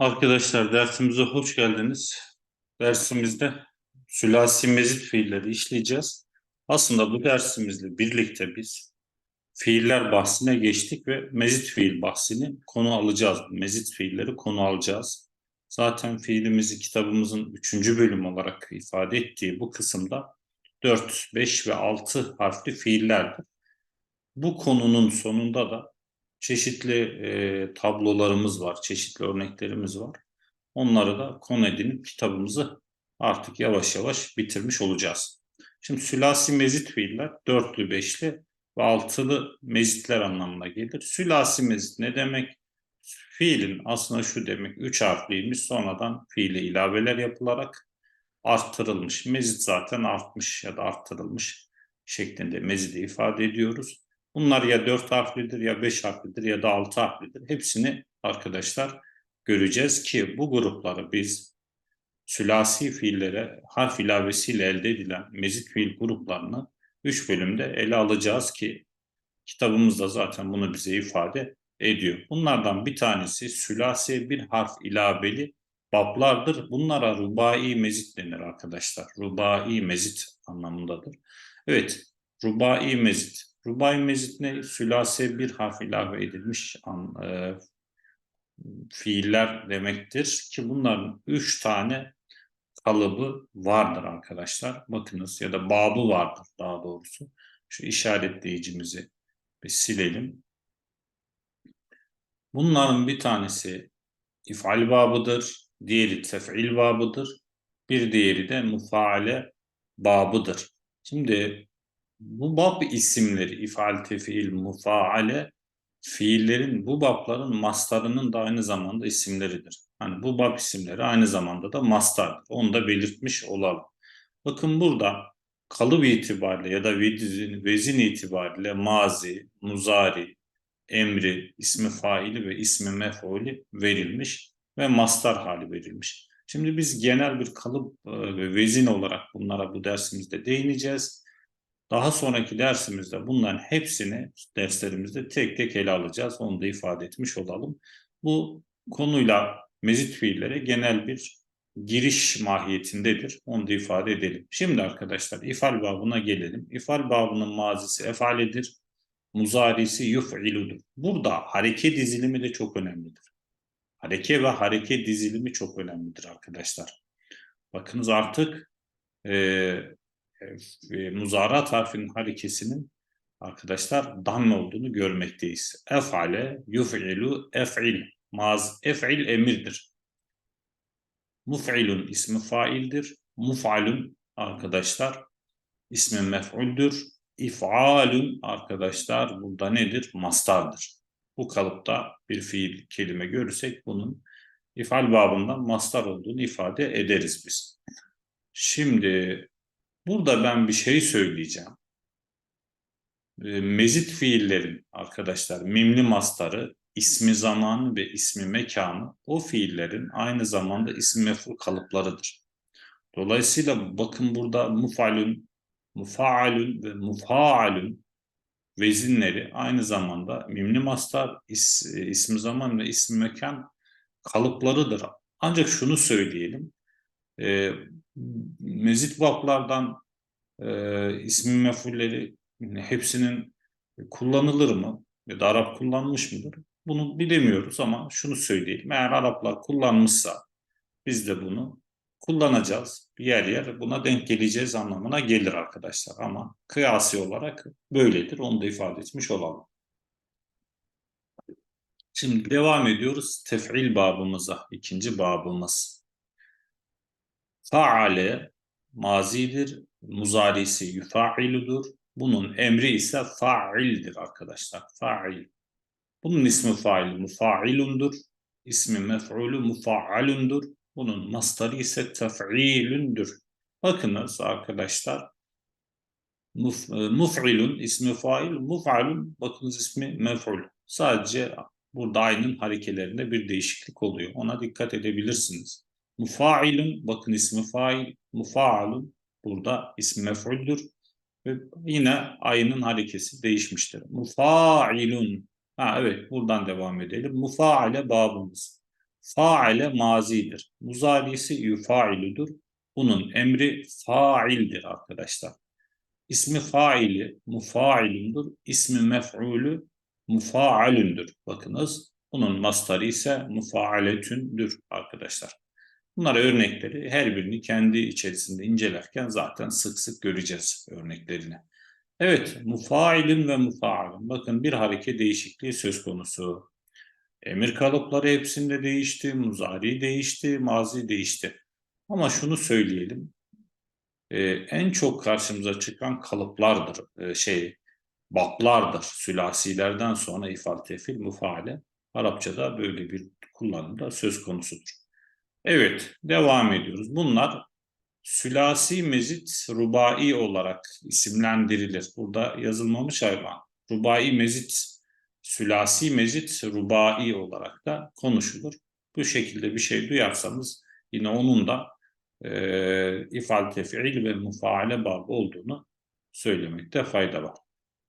Arkadaşlar dersimize hoş geldiniz. Dersimizde sülasi mezit fiilleri işleyeceğiz. Aslında bu dersimizle birlikte biz fiiller bahsine geçtik ve mezit fiil bahsini konu alacağız. Mezit fiilleri konu alacağız. Zaten fiilimizi kitabımızın 3. bölüm olarak ifade ettiği bu kısımda 4, 5 ve 6 harfli fiillerdir. Bu konunun sonunda da çeşitli e, tablolarımız var, çeşitli örneklerimiz var. Onları da konu edinip kitabımızı artık yavaş yavaş bitirmiş olacağız. Şimdi sülasi mezit fiiller dörtlü, beşli ve altılı mezitler anlamına gelir. Sülasi mezit ne demek? Fiilin aslında şu demek, üç harfliymiş sonradan fiile ilaveler yapılarak arttırılmış. Mezit zaten artmış ya da arttırılmış şeklinde mezidi ifade ediyoruz. Bunlar ya dört harflidir ya beş harflidir ya da altı harflidir. Hepsini arkadaşlar göreceğiz ki bu grupları biz sülasi fiillere harf ilavesiyle elde edilen mezit fiil gruplarını üç bölümde ele alacağız ki kitabımızda zaten bunu bize ifade ediyor. Bunlardan bir tanesi sülasi bir harf ilaveli bablardır. Bunlara rubai mezit denir arkadaşlar. Rubai mezit anlamındadır. Evet, rubai mezit. Rubai mezit ne? Sülase bir harf ilave edilmiş an, e, fiiller demektir ki bunların üç tane kalıbı vardır arkadaşlar. Bakınız ya da babı vardır daha doğrusu. Şu işaretleyicimizi bir silelim. Bunların bir tanesi ifal babıdır, diğeri tef'il babıdır, bir diğeri de mufaale babıdır. Şimdi bu bab isimleri ifal, tefil, mufaale fiillerin bu babların mastarının da aynı zamanda isimleridir. Hani bu bab isimleri aynı zamanda da mastardır. Onu da belirtmiş olalım. Bakın burada kalıp itibariyle ya da vezin, vezin itibariyle mazi, muzari, emri, ismi faili ve ismi mef'uli verilmiş ve mastar hali verilmiş. Şimdi biz genel bir kalıp e, ve vezin olarak bunlara bu dersimizde değineceğiz. Daha sonraki dersimizde bunların hepsini derslerimizde tek tek ele alacağız. Onu da ifade etmiş olalım. Bu konuyla mezit fiillere genel bir giriş mahiyetindedir. Onu da ifade edelim. Şimdi arkadaşlar ifal babına gelelim. İfal babının mazisi efaledir. Muzarisi yuf'iludur. Burada hareke dizilimi de çok önemlidir. Hareke ve hareke dizilimi çok önemlidir arkadaşlar. Bakınız artık e, e, muzarat harfinin harekesinin arkadaşlar damme olduğunu görmekteyiz. Efale, yuf'ilu, ef'il. Maz, ef'il emirdir. Muf'ilun ismi faildir. Muf'alun arkadaşlar ismi mef'uldür. İf'alun arkadaşlar burada nedir? Mastardır. Bu kalıpta bir fiil kelime görürsek bunun ifal babından mastar olduğunu ifade ederiz biz. Şimdi Burada ben bir şey söyleyeceğim. Ee, mezit fiillerin arkadaşlar mimli mastarı ismi zamanı ve ismi mekanı o fiillerin aynı zamanda ismi mef'ul kalıplarıdır. Dolayısıyla bakın burada mufalun, mufaalun ve mufaalun vezinleri aynı zamanda mimli mastar, is, ismi zaman ve ismi mekan kalıplarıdır. Ancak şunu söyleyelim. E, mezit vaplardan e, ismi mefulleri hepsinin kullanılır mı? Ya da Arap kullanmış mıdır? Bunu bilemiyoruz ama şunu söyleyelim. Eğer Araplar kullanmışsa biz de bunu kullanacağız. Yer yer buna denk geleceğiz anlamına gelir arkadaşlar. Ama kıyasi olarak böyledir. Onu da ifade etmiş olalım. Şimdi devam ediyoruz tef'il babımıza. ikinci babımız. Faale mazidir, muzarisi yufa'iludur. Bunun emri ise fa'ildir arkadaşlar. Fa'il. Bunun ismi fail mufa'ilundur. İsmi mef'ulü mufa'alundur. Bunun mastarı ise tef'ilündür. Bakınız arkadaşlar. Muf, e, muf'ilun ismi fail, muf'alun bakınız ismi mef'ul. Sadece burada aynın harekelerinde bir değişiklik oluyor. Ona dikkat edebilirsiniz. Mufailun bakın ismi fail. Mufaalun burada ismi mef'uldür. Ve yine ayının harekesi değişmiştir. Mufailun. Ha evet buradan devam edelim. Mufaale babımız. Faile mazidir. Muzarisi yufailudur. Bunun emri faildir arkadaşlar. İsmi faili mufailundur. İsmi mef'ulü mufaalündür. Bakınız bunun mastarı ise mufaaletündür arkadaşlar. Bunlar örnekleri her birini kendi içerisinde incelerken zaten sık sık göreceğiz örneklerini. Evet, mufailin ve mufailin. Bakın bir hareket değişikliği söz konusu. Emir kalıpları hepsinde değişti, muzari değişti, mazi değişti. Ama şunu söyleyelim. Ee, en çok karşımıza çıkan kalıplardır, ee, şey, baplardır. Sülasilerden sonra ifal tefil, mufaale. Arapçada böyle bir kullanımda söz konusudur. Evet, devam ediyoruz. Bunlar sülasi mezit rubai olarak isimlendirilir. Burada yazılmamış hayvan. Rubai mezit, sülasi mezit rubai olarak da konuşulur. Bu şekilde bir şey duyarsanız yine onun da e, ifal tefil ve mufaale babı olduğunu söylemekte fayda var.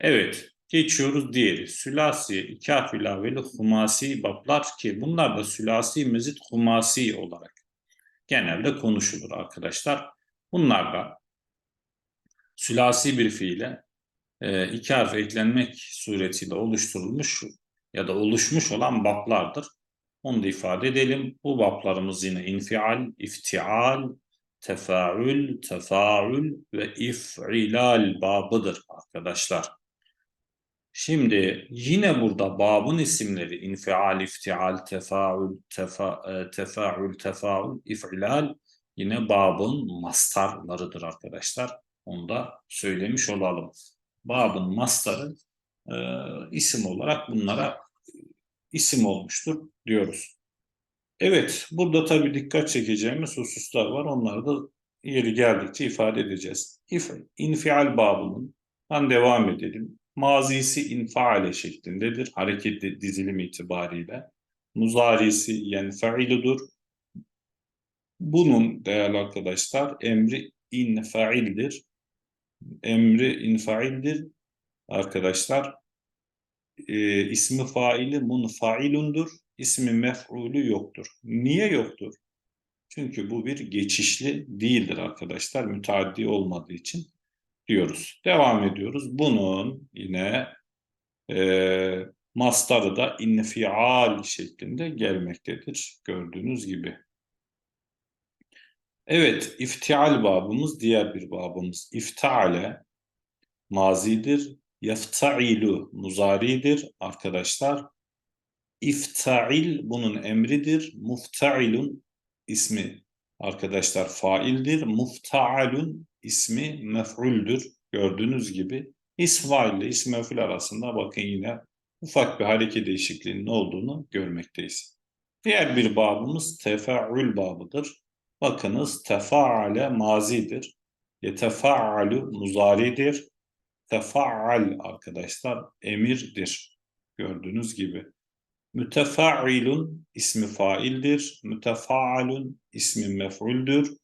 Evet, geçiyoruz diğeri. Sülasi, kaf ilaveli humasi bablar ki bunlar da sülasi mezit humasi olarak genelde konuşulur arkadaşlar. Bunlar da sülasi bir fiile e, iki harf eklenmek suretiyle oluşturulmuş ya da oluşmuş olan bablardır. Onu da ifade edelim. Bu bablarımız yine infial, iftial, tefaül, tefaül ve if'ilal babıdır arkadaşlar. Şimdi yine burada babın isimleri infial, iftial, tefaül, tefa, e, tefaül, tefaül, if'ilal yine babın mastarlarıdır arkadaşlar. Onu da söylemiş olalım. Babın mastarı e, isim olarak bunlara isim olmuştur diyoruz. Evet, burada tabii dikkat çekeceğimiz hususlar var. Onları da yeri geldikçe ifade edeceğiz. İf, infial babının, devam edelim mazisi infaale şeklindedir. Hareket dizilim itibariyle. Muzarisi yenfailudur. Bunun değerli arkadaşlar emri infaildir. Emri infaildir. Arkadaşlar e, ismi faili munfailundur. İsmi mef'ulü yoktur. Niye yoktur? Çünkü bu bir geçişli değildir arkadaşlar. Müteaddi olmadığı için diyoruz. Devam ediyoruz. Bunun yine e, mastarı da infial şeklinde gelmektedir. Gördüğünüz gibi. Evet, iftial babımız diğer bir babımız. İftale mazidir. Yaftailu muzaridir arkadaşlar. İftail bunun emridir. Muftailun ismi arkadaşlar faildir. Muftaalun ismi mef'uldür. Gördüğünüz gibi isfail ile ism mef'ul arasında bakın yine ufak bir hareket değişikliğinin olduğunu görmekteyiz. Diğer bir babımız tefa'ül babıdır. Bakınız tefaale mazidir. Yetefa'alu muzaridir. Tefa'al arkadaşlar emirdir. Gördüğünüz gibi. Mütefa'ilun ismi faildir. Mütefa'alun ismi mef'uldür.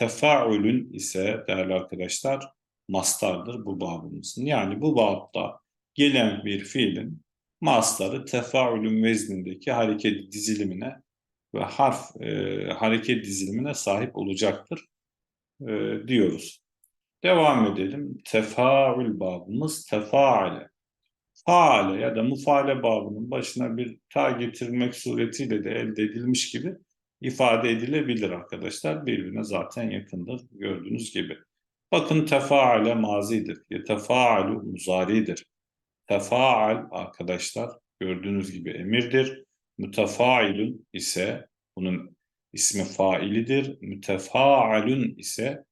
Tefaülün ise değerli arkadaşlar mastardır bu babımızın. Yani bu babda gelen bir fiilin mastarı tefaülün veznindeki hareket dizilimine ve harf e, hareket dizilimine sahip olacaktır e, diyoruz. Devam edelim. Tefaül babımız tefaale. Faale ya da mufaale babının başına bir ta getirmek suretiyle de elde edilmiş gibi ifade edilebilir arkadaşlar. Birbirine zaten yakındır gördüğünüz gibi. Bakın tefaale mazidir. Tefaalu muzaridir. Tefaal arkadaşlar gördüğünüz gibi emirdir. Mütefailun ise bunun ismi failidir. Mütefaalun ise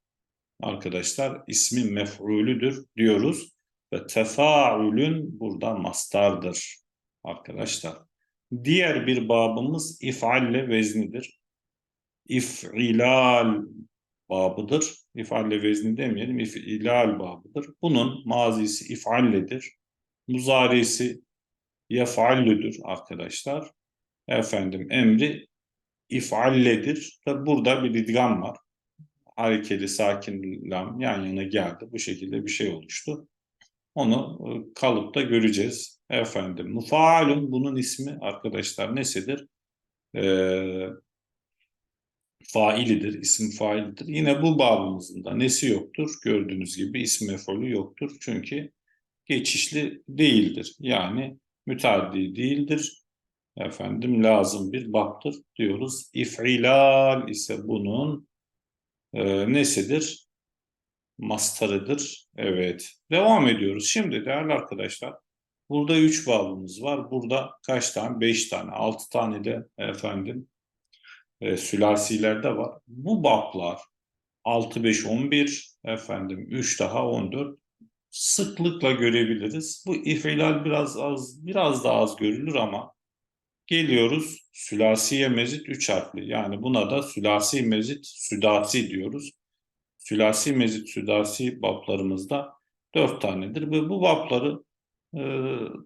arkadaşlar ismi mef'ulüdür diyoruz. Ve tefaülün burada mastardır arkadaşlar. Diğer bir babımız ifalle veznidir if'ilal babıdır. İfalle vezni demeyelim, if'ilal babıdır. Bunun mazisi if'alledir. Muzarisi yef'allüdür arkadaşlar. Efendim emri if'alledir. Tabi burada bir idgam var. Harekeli sakin lam yan yana geldi. Bu şekilde bir şey oluştu. Onu e, kalıpta göreceğiz. Efendim mufaalun bunun ismi arkadaşlar nesidir? e, failidir, isim failidir. Yine bu babımızın da nesi yoktur? Gördüğünüz gibi isim mef'ulü yoktur. Çünkü geçişli değildir. Yani müteaddi değildir. Efendim lazım bir baptır diyoruz. İf'ilal ise bunun e, nesidir? Mastarıdır. Evet. Devam ediyoruz. Şimdi değerli arkadaşlar burada üç babımız var. Burada kaç tane? Beş tane, altı tane de efendim e, sülasilerde var. Bu bablar 6, 5, 11 efendim 3 daha 14 sıklıkla görebiliriz. Bu ifilal biraz az biraz daha az görülür ama geliyoruz sülasiye mezit 3 harfli. Yani buna da sülasi mezit südasi diyoruz. Sülasi mezit südasi bablarımızda 4 tanedir ve bu babları e,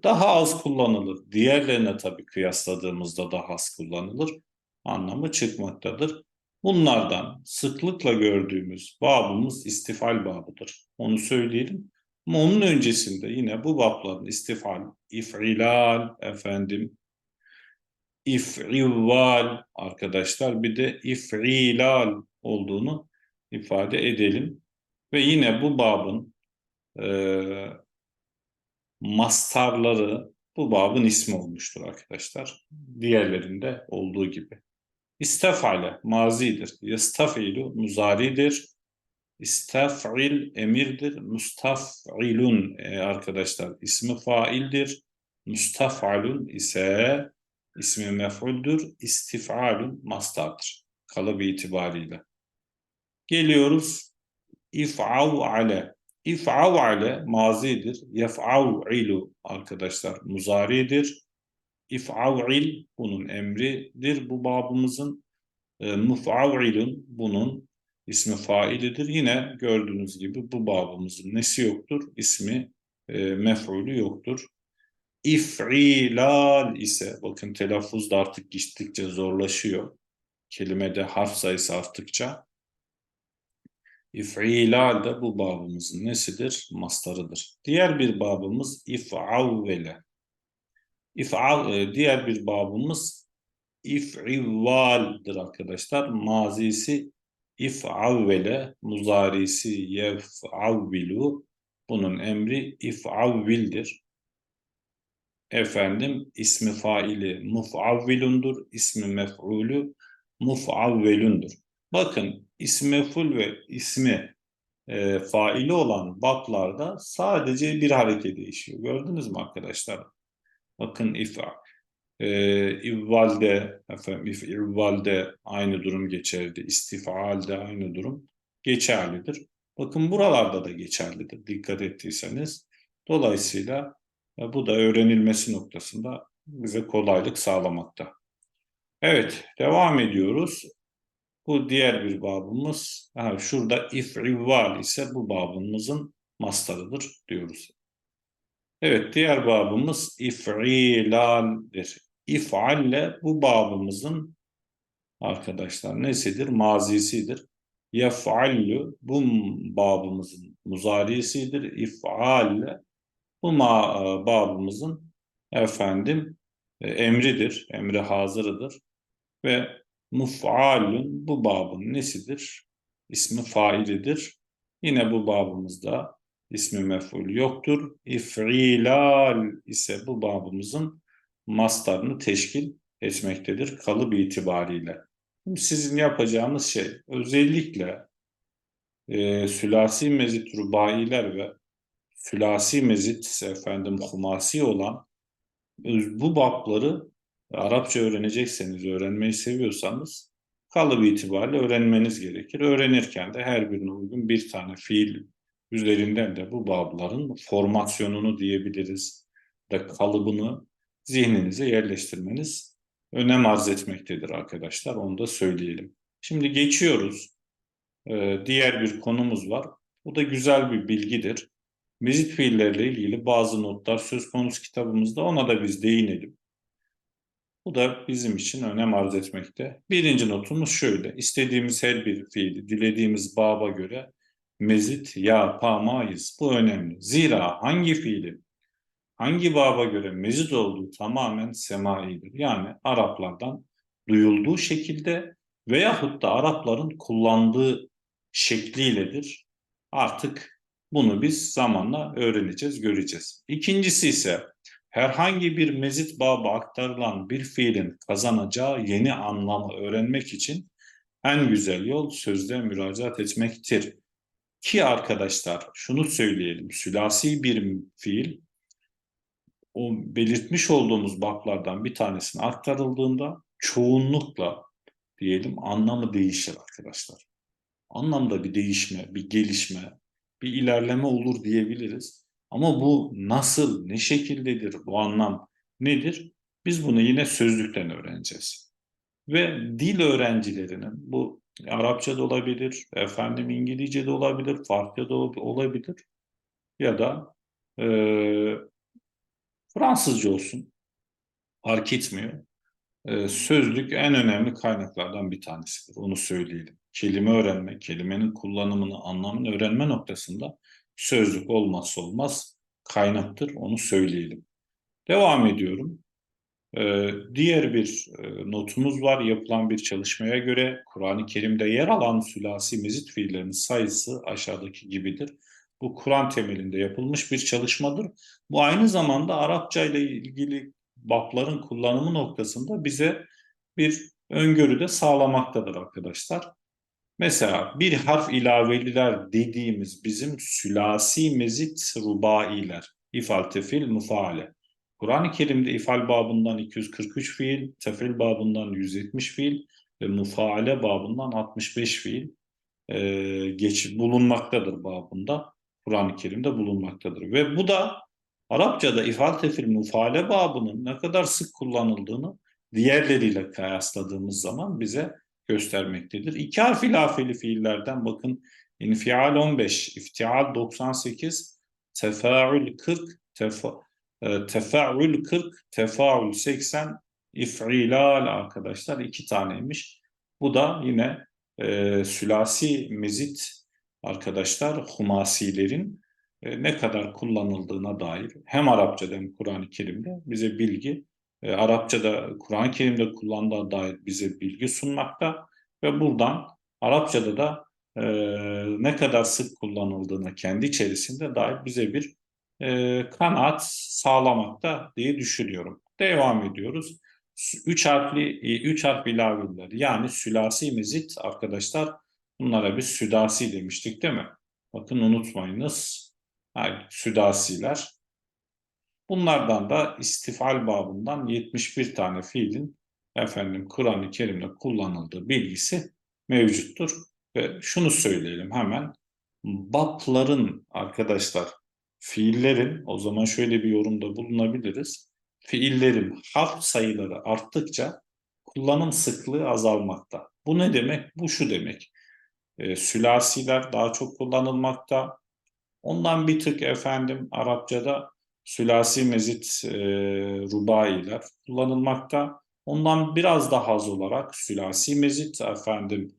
daha az kullanılır. Diğerlerine tabii kıyasladığımızda daha az kullanılır anlamı çıkmaktadır. Bunlardan sıklıkla gördüğümüz babımız istifal babıdır. Onu söyleyelim. Ama onun öncesinde yine bu babların istifal, if'ilal, efendim, if'ivval arkadaşlar bir de if'ilal olduğunu ifade edelim. Ve yine bu babın e, mastarları bu babın ismi olmuştur arkadaşlar. Diğerlerinde olduğu gibi. İstefale mazidir. Yastafilu muzaridir. İstef'il emirdir. Mustaf'ilun e, arkadaşlar ismi faildir. Mustaf'alun ise ismi mef'uldür. İstif'alun mastardır. Kalıbı itibariyle. Geliyoruz. İf'av ale. İf'av ale mazidir. Yef'av'ilu arkadaşlar muzaridir. İf'av'il bunun emridir. Bu babımızın e, muf'av'ilun bunun ismi failidir. Yine gördüğünüz gibi bu babımızın nesi yoktur? İsmi e, mef'ulü yoktur. İf'ilal ise bakın telaffuz da artık gittikçe zorlaşıyor. Kelimede harf sayısı arttıkça. İf'ilal de bu babımızın nesidir? Mastarıdır. Diğer bir babımız if'avvele. İf'al, e, diğer bir babımız if'ivvaldir arkadaşlar. Mazisi if'avvele, muzarisi yef'avvilu. Bunun emri if'avvildir. Efendim ismi faili muf'avvilundur, ismi mef'ulü muf'avvelundur. Bakın ismi mef'ul ve ismi e, faili olan bablarda sadece bir hareket değişiyor. Gördünüz mü arkadaşlar? Bakın ifa. Ee, ivvalde, efendim, if, ivvalde aynı durum geçerli. İstifalde aynı durum geçerlidir. Bakın buralarda da geçerlidir dikkat ettiyseniz. Dolayısıyla e, bu da öğrenilmesi noktasında bize kolaylık sağlamakta. Evet, devam ediyoruz. Bu diğer bir babımız. Ha, şurada if'ivval ise bu babımızın mastarıdır diyoruz. Evet, diğer babımız if'ilaldir. İf'alle bu babımızın arkadaşlar nesidir? Mazisidir. Yef'allu bu babımızın muzarisidir. İf'alle bu babımızın efendim e, emridir. Emri hazırıdır. Ve muf'alun bu babın nesidir? İsmi failidir. Yine bu babımızda ismi mef'ul yoktur. İf'ilal ise bu babımızın mastarını teşkil etmektedir kalıp itibariyle. Sizin yapacağınız şey özellikle e, sülasi mezit rubailer ve sülasi mezit efendim humasi olan bu babları Arapça öğrenecekseniz, öğrenmeyi seviyorsanız kalıbı itibariyle öğrenmeniz gerekir. Öğrenirken de her birine uygun bir tane fiil üzerinden de bu babların formasyonunu diyebiliriz de kalıbını zihninize yerleştirmeniz önem arz etmektedir arkadaşlar. Onu da söyleyelim. Şimdi geçiyoruz. Ee, diğer bir konumuz var. Bu da güzel bir bilgidir. Mezit fiillerle ilgili bazı notlar söz konusu kitabımızda ona da biz değinelim. Bu da bizim için önem arz etmekte. Birinci notumuz şöyle. İstediğimiz her bir fiili dilediğimiz baba göre mezit yapamayız. Bu önemli. Zira hangi fiilin hangi baba göre mezit olduğu tamamen semaidir. Yani Araplardan duyulduğu şekilde veyahut da Arapların kullandığı şekliyledir. Artık bunu biz zamanla öğreneceğiz, göreceğiz. İkincisi ise herhangi bir mezit babı aktarılan bir fiilin kazanacağı yeni anlamı öğrenmek için en güzel yol sözde müracaat etmektir. Ki arkadaşlar şunu söyleyelim, sülasi bir fiil o belirtmiş olduğumuz bablardan bir tanesine aktarıldığında çoğunlukla diyelim anlamı değişir arkadaşlar. Anlamda bir değişme, bir gelişme, bir ilerleme olur diyebiliriz. Ama bu nasıl, ne şekildedir, bu anlam nedir? Biz bunu yine sözlükten öğreneceğiz. Ve dil öğrencilerinin bu Arapça da olabilir, efendim İngilizce de olabilir, farklı da olabilir ya da e, Fransızca olsun fark etmiyor. E, sözlük en önemli kaynaklardan bir tanesidir. Onu söyleyelim. Kelime öğrenme, kelimenin kullanımını, anlamını öğrenme noktasında sözlük olmazsa olmaz kaynaktır. Onu söyleyelim. Devam ediyorum. Ee, diğer bir e, notumuz var. Yapılan bir çalışmaya göre Kur'an-ı Kerim'de yer alan sülasi mezit fiillerinin sayısı aşağıdaki gibidir. Bu Kur'an temelinde yapılmış bir çalışmadır. Bu aynı zamanda Arapça ile ilgili babların kullanımı noktasında bize bir öngörü de sağlamaktadır arkadaşlar. Mesela bir harf ilaveliler dediğimiz bizim sülasi mezit rubailer. İfal, tefil, mufaale. Kur'an-ı Kerim'de ifal babından 243 fiil, tefil babından 170 fiil ve mufaale babından 65 fiil e, geç, bulunmaktadır babında. Kur'an-ı Kerim'de bulunmaktadır. Ve bu da Arapçada ifal, tefil, mufaale babının ne kadar sık kullanıldığını diğerleriyle kıyasladığımız zaman bize göstermektedir. İki harf ilafeli fiillerden bakın infial 15, iftial 98, tefaül 40, tefa, tefaül 40, tefaül 80, if'ilal arkadaşlar iki taneymiş. Bu da yine e, sülasi mezit arkadaşlar humasilerin e, ne kadar kullanıldığına dair hem Arapçada hem Kur'an-ı Kerim'de bize bilgi e, Arapçada Kur'an-ı Kerim'de kullandığı dair bize bilgi sunmakta ve buradan Arapçada da e, ne kadar sık kullanıldığına kendi içerisinde dair bize bir e, kanaat sağlamakta diye düşünüyorum. Devam ediyoruz. Üç harfli, üç harf ilaveler yani sülasi mezit arkadaşlar bunlara biz südasi demiştik değil mi? Bakın unutmayınız. Yani südasiler Bunlardan da istifal babından 71 tane fiilin efendim Kur'an-ı Kerim'de kullanıldığı bilgisi mevcuttur. Ve şunu söyleyelim hemen. Babların arkadaşlar fiillerin o zaman şöyle bir yorumda bulunabiliriz. Fiillerin harf sayıları arttıkça kullanım sıklığı azalmakta. Bu ne demek? Bu şu demek. E, sülasiler daha çok kullanılmakta. Ondan bir tık efendim Arapçada sülasi mezit e, rubailer kullanılmakta. Ondan biraz daha az olarak sülasi mezit efendim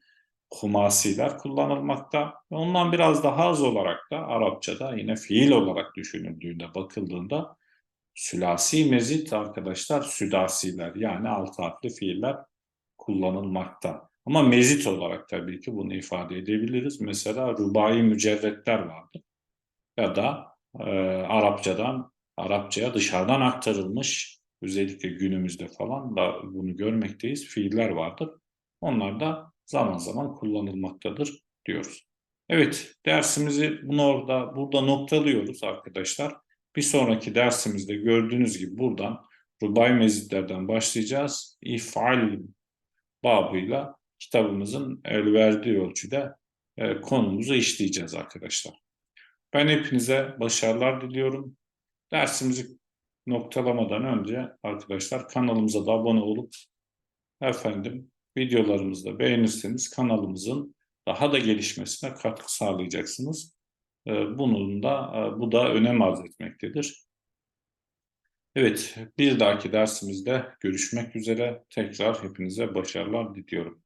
humasiler kullanılmakta. Ondan biraz daha az olarak da Arapçada yine fiil olarak düşünüldüğünde bakıldığında sülasi mezit arkadaşlar südasiler yani alt harfli fiiller kullanılmakta. Ama mezit olarak tabii ki bunu ifade edebiliriz. Mesela rubai mücerretler vardır. Ya da e, Arapçadan Arapçaya dışarıdan aktarılmış özellikle günümüzde falan da bunu görmekteyiz fiiller vardır. Onlar da zaman zaman kullanılmaktadır diyoruz. Evet dersimizi bunu orada burada noktalıyoruz arkadaşlar. Bir sonraki dersimizde gördüğünüz gibi buradan rubai mezitlerden başlayacağız. İfal babıyla kitabımızın el verdiği ölçüde e, konumuzu işleyeceğiz arkadaşlar. Ben hepinize başarılar diliyorum. Dersimizi noktalamadan önce arkadaşlar kanalımıza da abone olup efendim videolarımızı da beğenirseniz kanalımızın daha da gelişmesine katkı sağlayacaksınız. Ee, bunun da e, bu da önem arz etmektedir. Evet, bir dahaki dersimizde görüşmek üzere. Tekrar hepinize başarılar diliyorum.